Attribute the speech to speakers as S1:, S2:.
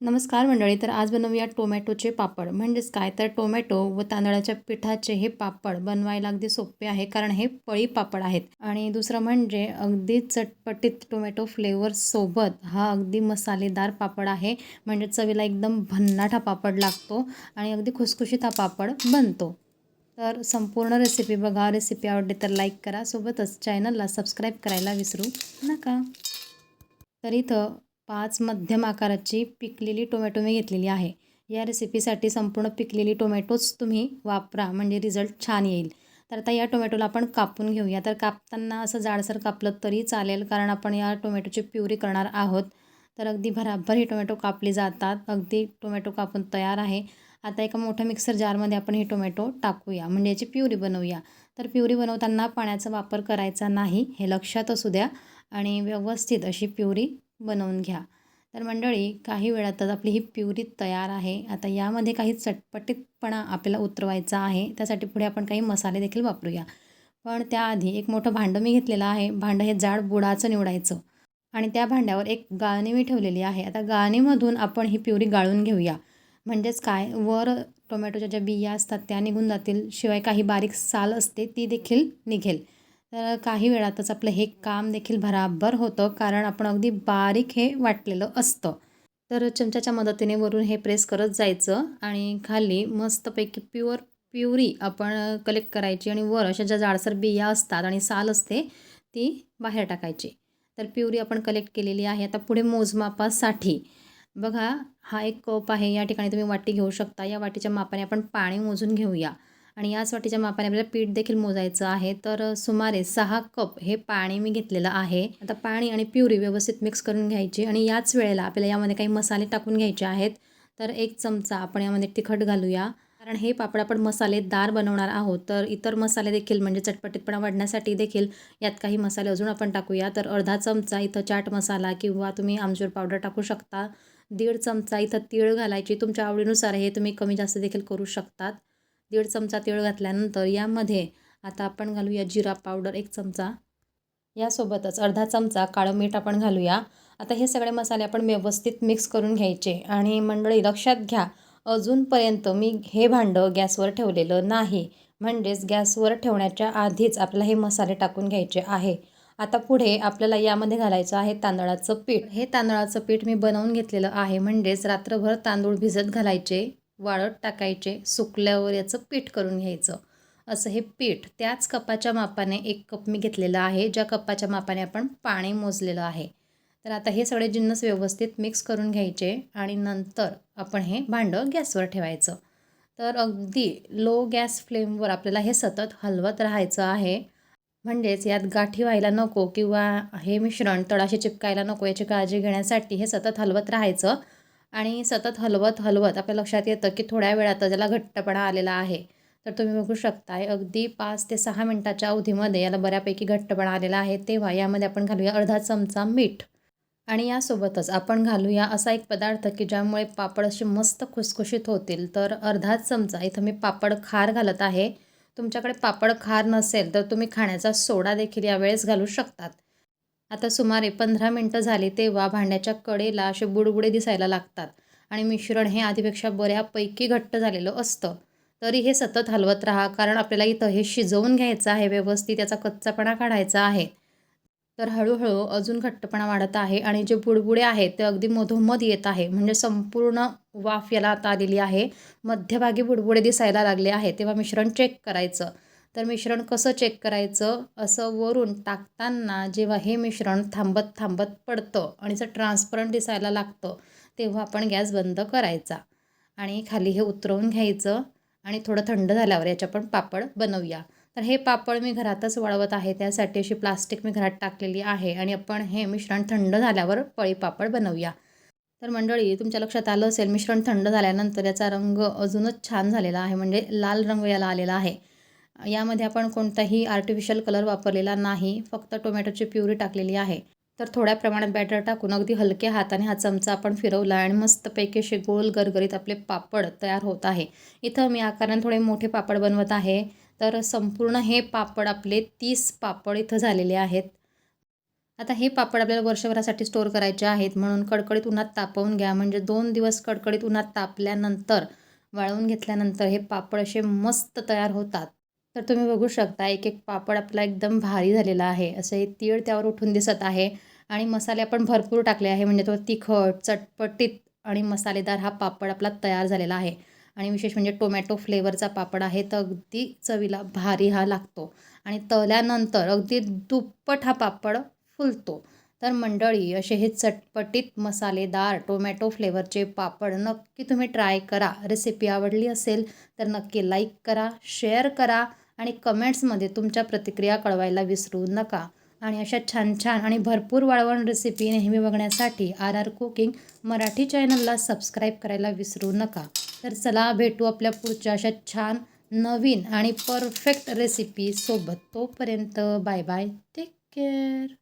S1: नमस्कार मंडळी तर आज बनवूया टोमॅटोचे पापड. म्हणजेच काय? तर टोमॅटो व तांदळाच्या पिठाचे हे पापड बनवायला अगदी सोपे आहे कारण हे पळी पापड आहेत. आणि दुसरं म्हणजे अगदी चटपटीत टोमॅटो फ्लेवरसोबत हा अगदी मसालेदार पापड आहे. म्हणजे चवीला एकदम भन्नाटा पापड लागतो आणि अगदी खुसखुशीत हा पापड बनतो. तर संपूर्ण रेसिपी बघा. रेसिपी आवडली तर लाईक करा. सोबतच चॅनलला सबस्क्राईब करायला विसरू नका. तर इथं पाच मध्यम आकाराची पिकलेली टोमॅटो मी घेतलेली आहे. या रेसिपीसाठी संपूर्ण पिकलेली टोमॅटोच तुम्ही वापरा म्हणजे रिझल्ट छान येईल. तर आता या टोमॅटोला आपण कापून घेऊया. तर कापताना असं जाडसर कापलं तरी चालेल कारण आपण या टोमॅटोची प्युरी करणार आहोत. तर अगदी भराभर हे टोमॅटो कापले जातात. अगदी टोमॅटो कापून तयार आहे. आता एका मोठ्या मिक्सर जारमध्ये आपण हे टोमॅटो टाकूया म्हणजे याची प्युरी बनवूया. तर प्युरी बनवताना पाण्याचा वापर करायचा नाही हे लक्षात असू द्या. आणि व्यवस्थित अशी प्युरी बनवून घ्या. तर मंडळी काही वेळातच आपली ही प्युरी तयार आहे. आता यामध्ये काही चटपटीतपणा आपल्याला उतरवायचा आहे. त्यासाठी पुढे आपण काही मसाले देखील वापरूया. पण त्याआधी एक मोठं भांडं मी घेतलेलं आहे. भांडं हे जाड बुडाचं निवडायचं. आणि त्या भांड्यावर एक गाळणी मी ठेवलेली आहे. आता गाळणीमधून आपण ही प्युरी गाळून घेऊया. म्हणजेच काय? वर टोमॅटोच्या ज्या बिया असतात त्या निघून जातील. शिवाय काही बारीक साल असते ती देखील निघेल. तर काही वेळातच आपलं हे काम देखील भराभर होतं कारण आपण अगदी बारीक हे वाटलेलं असतं. तर चमच्याच्या मदतीने वरून हे प्रेस करत जायचं आणि खाली मस्तपैकी प्युअर प्युरी आपण कलेक्ट करायची आणि वर अशा ज्या जाडसर बिया असतात आणि साल असते ती बाहेर टाकायची. तर प्युरी आपण कलेक्ट केलेली आहे आता पुढे मोजमापासाठी. बघा हा एक कप आहे या ठिकाणी तुम्ही वाटी घेऊ शकता. या वाटीच्या मापाने आपण पाणी मोजून घेऊया. आणि याच वाटीच्या मापाने आपल्याला पीठ देखील मोजायचं आहे. तर सुमारे सहा कप हे पाणी मी घेतलेलं आहे. आता पाणी आणि प्युरी व्यवस्थित मिक्स करून घ्यायची आणि याच वेळेला आपल्याला यामध्ये काही मसाले टाकून घ्यायचे आहेत. तर एक चमचा आपण यामध्ये तिखट घालूया. कारण हे पापड आपण मसालेदार बनवणार आहोत. तर इतर मसाले देखील म्हणजे चटपटीतपणा वाढण्यासाठी देखील यात काही मसाले अजून आपण टाकूया. तर अर्धा चमचा इथं चाट मसाला किंवा तुम्ही आमचूर पावडर टाकू शकता. दीड चमचा इथं तीळ घालायची तुमच्या आवडीनुसार हे तुम्ही कमी जास्त देखील करू शकतात. दीड चमचा तीळ घातल्यानंतर यामध्ये आता आपण घालूया जिरा पावडर एक चमचा. यासोबतच अर्धा चमचा काळं मीठ आपण घालूया. आता हे सगळे मसाले आपण व्यवस्थित मिक्स करून घ्यायचे आणि मंडळी लक्षात घ्या अजूनपर्यंत मी हे भांडं गॅसवर ठेवलेलं नाही. म्हणजेच गॅसवर ठेवण्याच्या आधीच आपल्याला हे मसाले टाकून घ्यायचे आहे. आता पुढे आपल्याला यामध्ये घालायचं आहे तांदळाचं पीठ. हे तांदळाचं पीठ मी बनवून घेतलेलं आहे. म्हणजेच रात्रभर तांदूळ भिजत घालायचे. वाळत टाकायचे सुकल्यावर याचं पीठ करून घ्यायचं. असं हे पीठ त्याच कपाच्या मापाने एक कप मी घेतलेलं आहे ज्या कपाच्या मापाने आपण पाणी मोजलेलं आहे. तर आता हे सगळे जिन्नस व्यवस्थित मिक्स करून घ्यायचे आणि नंतर आपण हे भांडं गॅसवर ठेवायचं. तर अगदी लो गॅस फ्लेमवर आपल्याला हे सतत हलवत राहायचं आहे. म्हणजेच यात गाठी व्हायला नको किंवा हे मिश्रण तळाशी चिपकायला नको याची काळजी घेण्यासाठी हे सतत हलवत राहायचं. आणि सतत हलवत हलवत आपल्या लक्षात येतं की थोड्या वेळात त्याला घट्टपणा आलेला आहे तर तुम्ही बघू शकताय अगदी पाच ते सहा मिनटाच्या अवधीमध्ये याला बऱ्यापैकी घट्टपणा आलेला आहे तेव्हा यामध्ये आपण घालूया अर्धा चमचा मीठ. आणि यासोबतच आपण घालूया असा एक पदार्थ की ज्यामुळे पापड असे मस्त खुसखुशीत होतील. तर अर्धा चमचा इथं मी पापड खार घालत आहे. तुमच्याकडे पापड खार नसेल तर तुम्ही खाण्याचा सोडा देखील यावेळेस घालू शकतात. आता सुमारे पंधरा मिनटं झाली तेव्हा भांड्याच्या कडेला असे बुडबुडे दिसायला लागतात आणि मिश्रण हे आधीपेक्षा बऱ्यापैकी घट्ट झालेलं असतं. तरी हे सतत हलवत राहा कारण आपल्याला इथं हे शिजवून घ्यायचं आहे व्यवस्थित त्याचा कच्चापणा काढायचा आहे. तर हळूहळू अजून घट्टपणा वाढत आहे आणि जे बुडबुडे आहेत ते अगदी मधोमध येत आहे. म्हणजे संपूर्ण वाफ याला आता आलेली आहे. मध्यभागी बुडबुडे दिसायला लागले आहे तेव्हा मिश्रण चेक करायचं. तर मिश्रण कसं चेक करायचं? असं वरून टाकताना जेव्हा हे मिश्रण थांबत थांबत पडतं आणि जर ट्रान्सपरंट दिसायला लागतं तेव्हा आपण गॅस बंद करायचा. आणि खाली हे उतरवून घ्यायचं आणि थोडं थंड झाल्यावर याचे आपण पापड बनवूया. तर हे पापड मी घरातच वळवत आहे त्यासाठी अशी प्लास्टिक मी घरात टाकलेली आहे आणि आपण हे मिश्रण थंड झाल्यावर पळी पापड बनवूया. तर मंडळी तुमच्या लक्षात आलं असेल मिश्रण थंड झाल्यानंतर याचा रंग अजूनच छान झालेला आहे म्हणजे लाल रंग याला आलेला आहे. यामध्ये आपण कोणताही आर्टिफिशियल कलर वापरलेला नाही फक्त टोमॅटोची प्युरी टाकलेली आहे. तर थोड्या प्रमाणात बॅटर टाकून अगदी हलक्या हाताने हा चमचा आपण फिरवला आणि मस्तपैकी असे गोल गरगरीत आपले पापड तयार होत आहे. इथं मी आकाराने थोडे मोठे पापड बनवत आहे. तर संपूर्ण हे पापड आपले तीस पापड इथं झालेले आहेत. आता हे पापड आपल्याला वर्षभरासाठी स्टोअर करायचे आहेत. म्हणून कडकडीत उन्हात तापवून घ्या. म्हणजे दोन दिवस कडकडीत उन्हात तापल्यानंतर वाळवून घेतल्यानंतर हे पापड असे मस्त तयार होतात. तर तुम्ही बघू शकता एक एक पापड आपला एकदम भारी झालेला आहे. असं हे तीळ त्यावर उठून दिसत आहे आणि मसाले आपण भरपूर टाकले आहे म्हणजे तो तिखट चटपटीत आणि मसालेदार हा पापड आपला तयार झालेला आहे. आणि विशेष म्हणजे टोमॅटो फ्लेवरचा पापड आहे तर अगदी चवीला भारी हा लागतो. आणि तळल्यानंतर अगदी दुप्पट हा पापड फुलतो. तर मंडळी असे हे चटपटीत मसालेदार टोमॅटो फ्लेवरचे पापड नक्की तुम्ही ट्राय करा. रेसिपी आवडली असेल तर नक्की लाईक करा शेअर करा आणि कमेंट्समध्ये तुमच्या प्रतिक्रिया कळवायला विसरू नका. आणि अशा छान छान आणि भरपूर वाळवण रेसिपी नेहमी बघण्यासाठी आर आर कुकिंग मराठी चॅनलला सबस्क्राईब करायला विसरू नका. तर चला भेटू आपल्या पुढच्या अशा छान नवीन आणि परफेक्ट रेसिपीसोबत तोपर्यंत बाय बाय टेक केअर